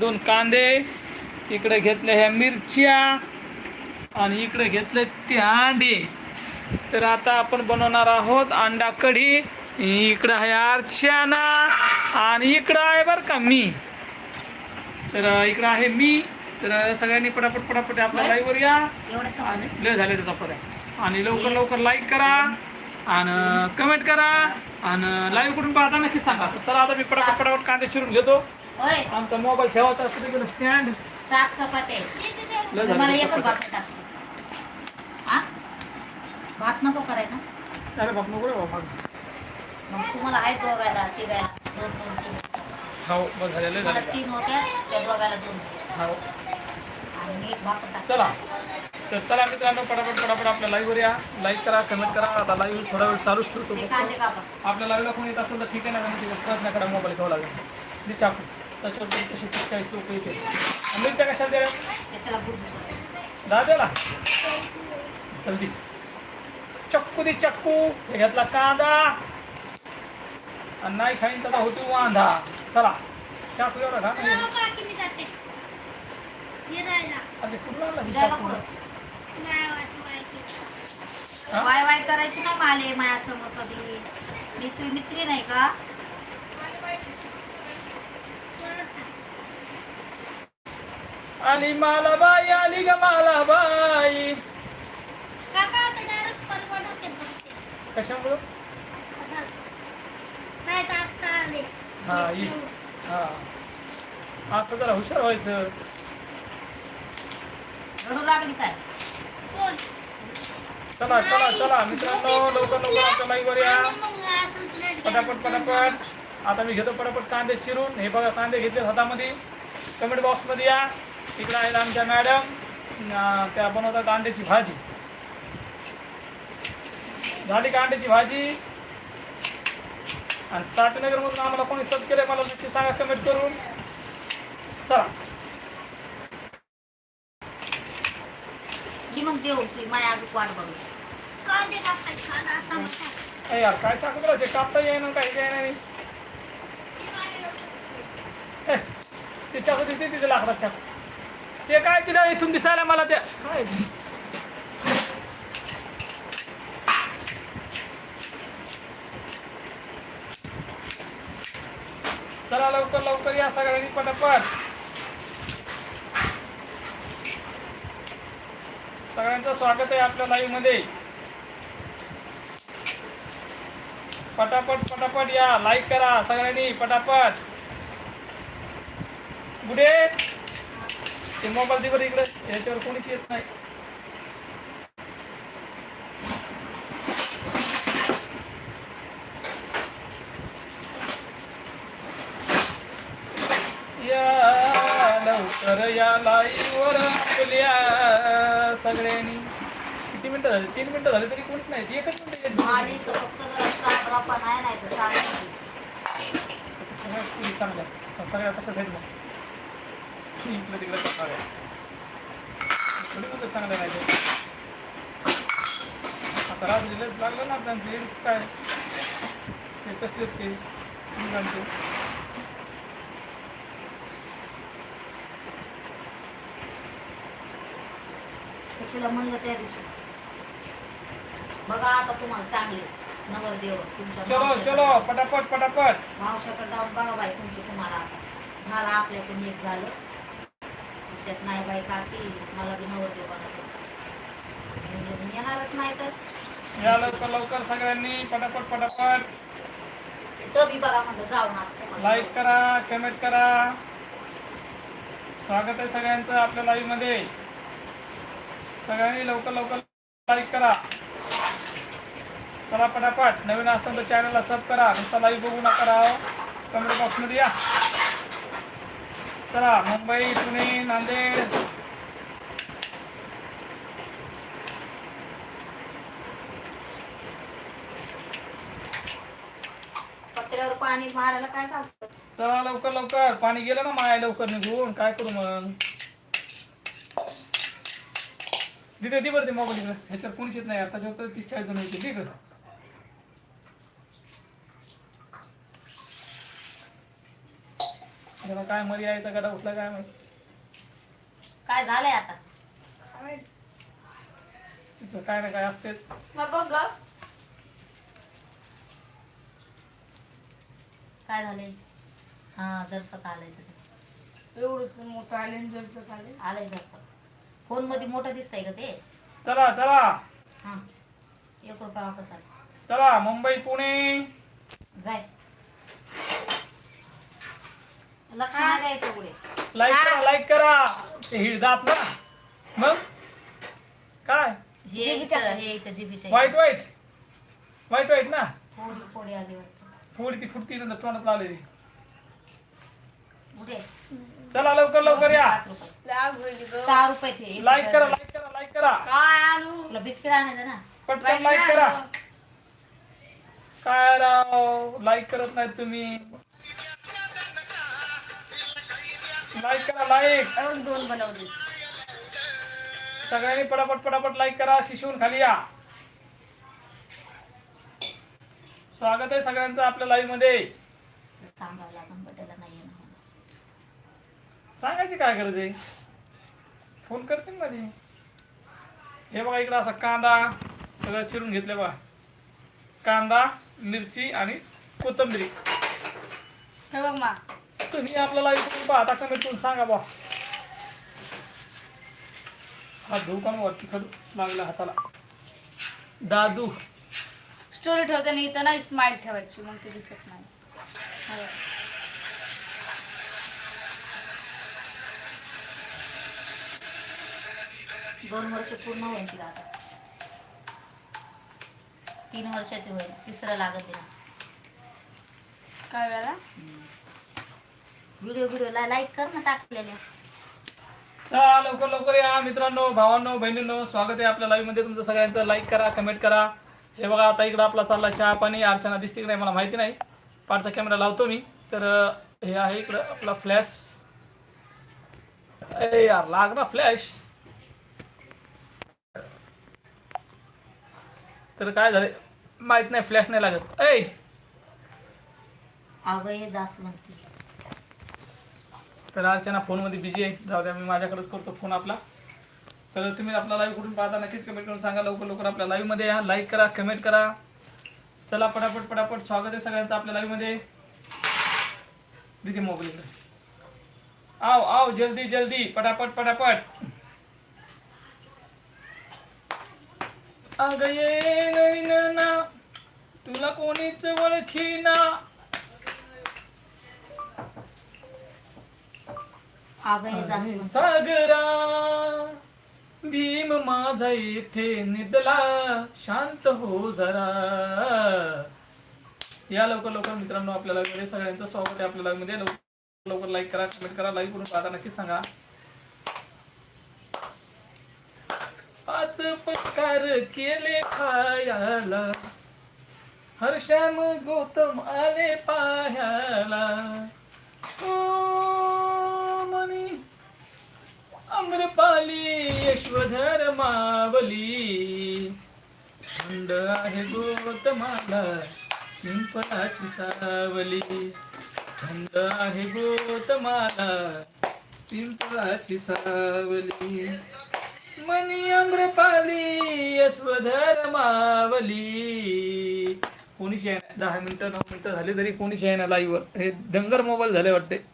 दोन कांदे इकडे घेतल्या ह्या मिरच्या आणि इकडे घेतले ते अंडे तर आता आपण बनवणार आहोत अंडा कढी. इकडं आहे अर्चना आणि इकडं आहे बरं का मी. तर इकडं आहे मी. तर सगळ्यांनी पटापट पटापट आपल्या लाईव्हवर या. आणि लय झाले त्याचा पर्याय आणि लवकर लवकर लाईक करा आणि कमेंट करा. आणि लाईव्ह कुठून पाहता नक्की सांगा. चला आता मी पटापट पटापट कांदे चिरून घेतो. होय. आमचा मोबाईल ठेवायचा असतो तिकडे स्टँड साफ सपाटे लय झालं मला ते एकच चपात्या. भात टाक. हा? भात नको करायचा अरे बाप नको रे बाबा मग तुम्हाला आहे दोघायला तिघायला. दोन दोन तीन. हो बस झालेलं मला झालं. तीन होत्या त्या दोघायला दोन. हो. आणि मी एक भात टाक. चला. तर चला मित्रांनो पटापट पटापट आपल्या लाईव्हवर या. लाईक करा कमेंट करा. आता लाईव्ह थोडा वेळ चालूच ठेवतो. ते फक्त. कांदे कापा. आपल्या लाईव्हला कोणी येत असेल तर ठीक आहे ना कारण तिथे प्रयत्न करा मोबाईल घ्यावा लागेल मी चाकू त्याच्यावर तरी तसे तीस चाळीस लोक येते आणि मिरच्या कशाला द्या ते त्याला बुरजी कर. दाद्याला जल्दी चक्कू दे चक्कू हे घेतला कांदा आणि नाही खाईन तर होतो वांधा चला चाकू एवढा घा म्हणजे अरे कुठला? वाय वाय करायची नाही माले माझ्यासमोर कधी? मी तुझी मित्री नाही का? आली मालाबाई आली ग मालाबाई. कशामुळं? हा ये हा. असं जरा हुशार व्हायचं. रडू लागली काय? चला चला चला मित्रांनो लवकर लवकर आपल्या लाईव्हवर या पटापट पटापट. आता मी घेतो पटापट कांदे चिरून. हे बघा कांदे घेतले हातामध्ये. कमेंट बॉक्समध्ये या. इकडे आहेत आमच्या मॅडम. त्या बनवतात अंड्याची भाजी. झाली का अंड्याची भाजी. आणि साठनगरमधून आम्हाला कोणी सब केलं मला नक्की सांगा कमेंट करून. चला. मग देऊ ती माझ्या अजून वाट बघू. ए यार काय चाकू तुला ते कापता येईना काही काय नाही. ते चाकू तिथे तिथे लाकडा चाकू ते काय तिला इथून दिसायला मला त्या काय? चला लवकर लवकर या सगळ्यांनी पटापट. सगळ्यांचं स्वागत आहे आपल्या लाईव्हमध्ये. पटापट पटापट या. लाईक करा सगळ्यांनी पटापट. गुडे ते मोबाईल दे बरं इकडे याच्यावर कोणीच येत नाही. या लवकर या लाईव्हवर आपल्या सगळ्यांनी. किती मिनिटं झाली? तीन मिनिटं झाली तरी कोणीच नाही. एकच मिनिटं पण सगळ्या तसंच आहेत मग इकडे तिकडे करणार आहे. ते. आता राज लिहिलं लागलं ना त्यांचं लेडीज काय ते तसलेच ते मुलांचे तुला म्हणलं त्या दिवशी. बघा आता तुम्हाला चांगले नवरदेव तुमच्या चलो चलो पटापट पटापट. मावशाकडे जाऊन बघा बाई तुमची तुम्हाला आता. झालं आपल्याकडून एक झालं. त्यात नाही बाई का की मला बी नवरदेव बनवतो मी येणारच नाही तर? या लवकर लवकर सगळ्यांनी पटापट पटापट. बघा म्हणलं लाईक करा कमेंट करा. स्वागत आहे सगळ्यांचं आपल्या लाईव्हमध्ये. सगळ्यांनी लवकर लवकर लाईक करा. चला पटापट. नवीन असताना चॅनलला सब करा. नुसता लाईव्ह बघू नका राव. कमेंट बॉक्समध्ये या. चला मुंबई पुणे नांदेड. पत्र्यावर पाणी मारायला काय चला लवकर लवकर. पाणी गेलं ना माया लवकर निघून. काय करू मग? ती बरं ते मोबाईल ह्याच्यावर कोणीच येत नाही. आता तर तीस चाळीस जण होते ठीक आहे. त्याला काय मरी यायचा गडा उठला काय माहिती? काय झालंय आता? तिचं काय ना काय असतेच. मग बघ ग. काय झालंय? हा दर्शक आलंय तिथे. एवढंच मोठं आले जरचं आले आलंय? दर्शक फोनमध्ये मोठं दिसतंय का ते. चला चला. हा एक रुपया वापस आला. चला मुंबई पुणे. जाय. लक्ष नाही द्यायचं पुढे लाईक करा लाईक करा. ते मग? काय? हे इथं हे इथं जिबीच्या वाईट वाईट वाईट वाईट ना? आली वाटतं. फुडी ती फुटती नंतर तोंडात लावलेली. चला लवकर लवकर या. पाच रुपये. लाग होईल ग. सहा रुपये ते. लाईक करा. लाईक करा लाईक करा. काय आणू? तुला बिस्किट आणायचं ना. पटकन लाईक करा. काय राव? लाईक करत नाही तुम्ही. लाईक करा लाईक दोन बनवली. सगळ्यांनी पटापट पटापट लाईक करा शिशून खाली या. स्वागत आहे सगळ्यांचं आपल्या लाईव्हमध्ये. सांगावं नाही. सांगायची काय गरज आहे? फोन करते ना माझी हे बघा इकडं असा कांदा सगळं चिरून घेतले बघा. कांदा मिरची आणि कोथिंबीर. हे बघ मा. तुम्ही आपला लाईव्ह करून पाहता कमेंट करून सांगा बा हा धुकान वरती खडू लागला हाताला. दादू. स्टोरी ठेवताना इथं ना स्माइल ठेवायची मग ते दिसत नाही. हे. दोन वर्ष पूर्ण होईल तिला आता. तीन वर्षाची होईल तिसरं लागत तिला. काय वेळा व्हिडिओ व्हिडिओला लाईक कर ना टाकलेल्या चला लवकर लवकर या मित्रांनो भावांनो बहिणींनो स्वागत आहे आपल्या लाईव्हमध्ये. तुमचं सगळ्यांचं लाईक करा कमेंट करा. हे बघा आता इकडं आपला चालला चहा पाणी. अर्चना दिसते की नाही मला माहिती नाही. पाठचा कॅमेरा लावतो मी. तर हे आहे इकडं आपला फ्लॅश ए यार लाग ना फ्लॅश तर काय झालं? माहीत नाही फ्लॅश नाही लागत. ऐ अगं हे जास्वंती तर अर्चना फोनमध्ये बिझी आहे. जाऊ द्या मी माझ्याकडेच करतो फोन आपला. तर तुम्ही आपला लाईव्ह कुठून पाहता नक्कीच कमेंट करून सांगा. लवकर लवकर आपल्या लाईव्हमध्ये या. लाईक करा कमेंट करा. चला पटापट पटापट. स्वागत आहे सगळ्यांचं आपल्या लाईव्हमध्ये दिदी मोबाईल इकडे. आव आव जल्दी जल्दी. पटापट पटापट. अग ये नवीन ना. तुला कोणीच ओळखी ना. सागरा भीम माझा येथे निदला शांत हो जरा. या लवकर लवकर मित्रांनो आपल्या live मध्ये सगळ्यांचं स्वागत आहे आपल्या live मध्ये लवकर लवकर लाईक करा कमेंट करा लाईक करून पाहता नक्कीच सांगा. पाच पत्कार केले खायाला. हर्षाम गौतम आले पायाला पिंपळाची सावली. थंड आहे गोतमाला. पिंपळाची सावली. मनी अम्रपाली यशवधर मावली. कोणीच आहे दहा मिनिटं नऊ मिनिटं झाले तरी कोणीच आहे लाईव्हवर हे दंगर मोबाईल झाले वाटते.